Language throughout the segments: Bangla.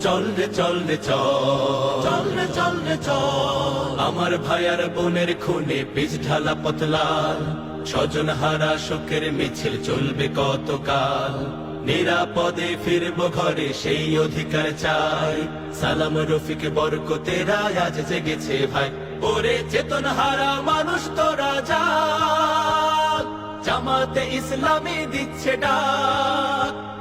চল রে চল রে চল। রে চল রে চল। আমার ভাইয়ার বোনের খুনে বীজ ঢালা পতলাল স্বজন হারা শোকের মিছিল চলবে কতকাল। নিরাপদে ফিরবো ঘরে সেই অধিকার চাই। সালাম রফিক বরকতেরা আজ জেগেছে ভাই। ওরে চেতন হারা মানুষ তো রাজা জামাতে ইসলামে দিচ্ছে ডাক।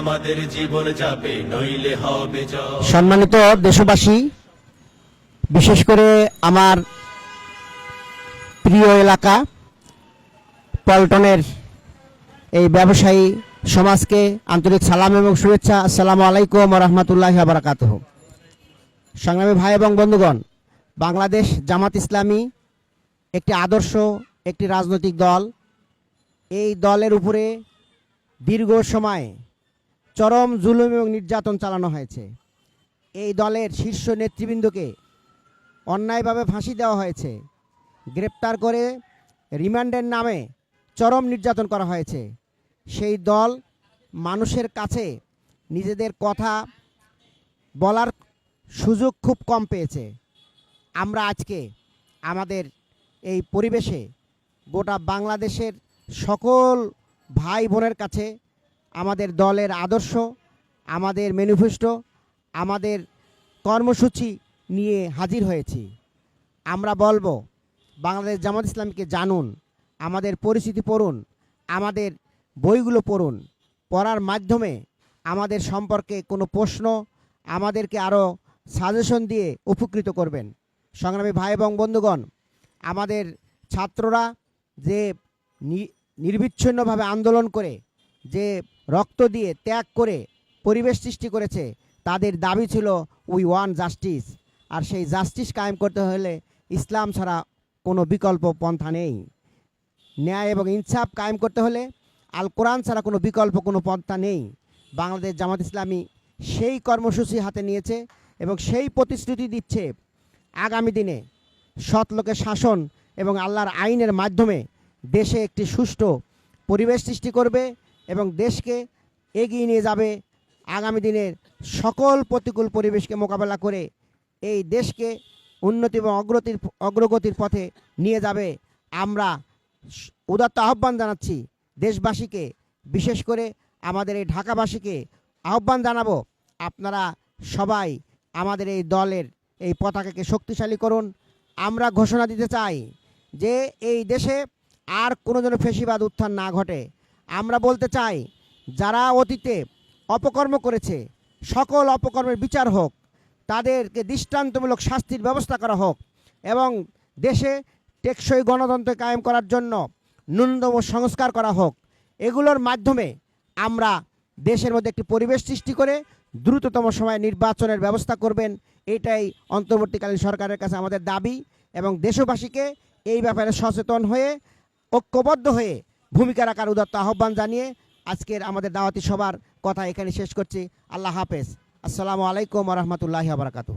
আমাদের জীবন যাবে, নইলে হবে সম্মানিত দেশবাসী, বিশেষ করে আমার প্রিয় এলাকা, পল্টনের এই ব্যবসায়ী সমাজকে আন্তরিক সালাম এবং শুভেচ্ছা, আসসালামু আলাইকুম রহমতুল্লাহ বারাকাত সংগ্রামী ভাই এবং বন্ধুগণ, বাংলাদেশ জামাত ইসলামী একটি আদর্শ, একটি রাজনৈতিক দল। এই দলের উপরে দীর্ঘ সময় চরম জুলুম এবং নির্যাতন চালানো হয়েছে। এই দলের শীর্ষ নেতৃবৃন্দকে অন্যায়ভাবে ফাঁসি দেওয়া হয়েছে। গ্রেপ্তার করে রিমান্ডের নামে চরম নির্যাতন করা হয়েছে। সেই দল মানুষের কাছে নিজেদের কথা বলার সুযোগ খুব কম পেয়েছে। আমরা আজকে আমাদের এই পরিবেশে গোটা বাংলাদেশের সকল ভাই বোনের কাছে আমাদের দলের আদর্শ, আমাদের ম্যানিফেস্টো, আমাদের কর্মসূচি নিয়ে হাজির হয়েছি। আমরা বলব, বাংলাদেশ জামাত ইসলামকে জানুন, আমাদের পরিস্থিতি পড়ুন, আমাদের বইগুলো পড়ুন, পড়ার মাধ্যমে আমাদের সম্পর্কে কোনো প্রশ্ন আমাদেরকে আরও সাজেশন দিয়ে উপকৃত করবেন। সংগ্রামী ভাই এবং বন্ধুগণ, আমাদের ছাত্ররা যে নির্বিচ্ছিন্নভাবে আন্দোলন করে যে রক্ত দিয়ে ত্যাগ করে পরিবেশ সৃষ্টি করেছে, তাদের দাবি ছিল উই ওয়ান জাস্টিস আর সেই জাস্টিস কায়েম করতে হলে ইসলাম ছাড়া কোনো বিকল্প পন্থা নেই। ন্যায় এবং ইনসাফ কায়েম করতে হলে আল কোরআন ছাড়া কোনো বিকল্প কোনো পন্থা নেই। বাংলাদেশ জামাত ইসলামী সেই কর্মসূচি হাতে নিয়েছে এবং সেই প্রতিশ্রুতি দিচ্ছে। আগামী দিনে সৎ লোকের শাসন এবং আল্লাহর আইনের মাধ্যমে দেশে একটি সুষ্ঠু পরিবেশ সৃষ্টি করবে এবং দেশকে এগিয়ে নিয়ে যাবে আগামী দিনের সকল প্রতিকূল পরিবেশকে মোকাবেলা করে এই দেশকে উন্নতি এবং অগ্রতির অগ্রগতির পথে নিয়ে যাবে। আমরা উদাত্ত আহ্বান জানাচ্ছি দেশবাসীকে, বিশেষ করে আমাদের এই ঢাকাবাসীকে আহ্বান জানাব আপনারা সবাই আমাদের এই দলের এই পতাকাকে শক্তিশালী করুন। আমরা ঘোষণা দিতে চাই যে এই দেশে আর কোনো যেন ফেসিবাদ উত্থান না ঘটে। আমরা বলতে চাই, যারা অতীতে অপকর্ম করেছে, সকল অপকর্মের বিচার হোক, তাদেরকে দৃষ্টান্তমূলক শাস্তির ব্যবস্থা করা হোক এবং দেশে টেকসই গণতন্ত্র কায়েম করার জন্য ন্যূনতম সংস্কার করা হোক। এগুলোর মাধ্যমে আমরা দেশের মধ্যে একটি পরিবেশ সৃষ্টি করে দ্রুততম সময়ে নির্বাচনের ব্যবস্থা করবেন। এটাই অন্তর্বর্তীকালীন সরকারের কাছে আমাদের দাবি এবং দেশবাসীকে এই ব্যাপারে সচেতন হয়ে ঐক্যবদ্ধ হয়ে ভূমিকা রাখার উদাত্ত আহ্বান জানিয়ে আজকের আমাদের দাওয়াতি সবার কথা এখানে শেষ করছি। আল্লাহ হাফেজ। আসসালামু আলাইকুম রহমতুল্লাহ বারাকাতুহ।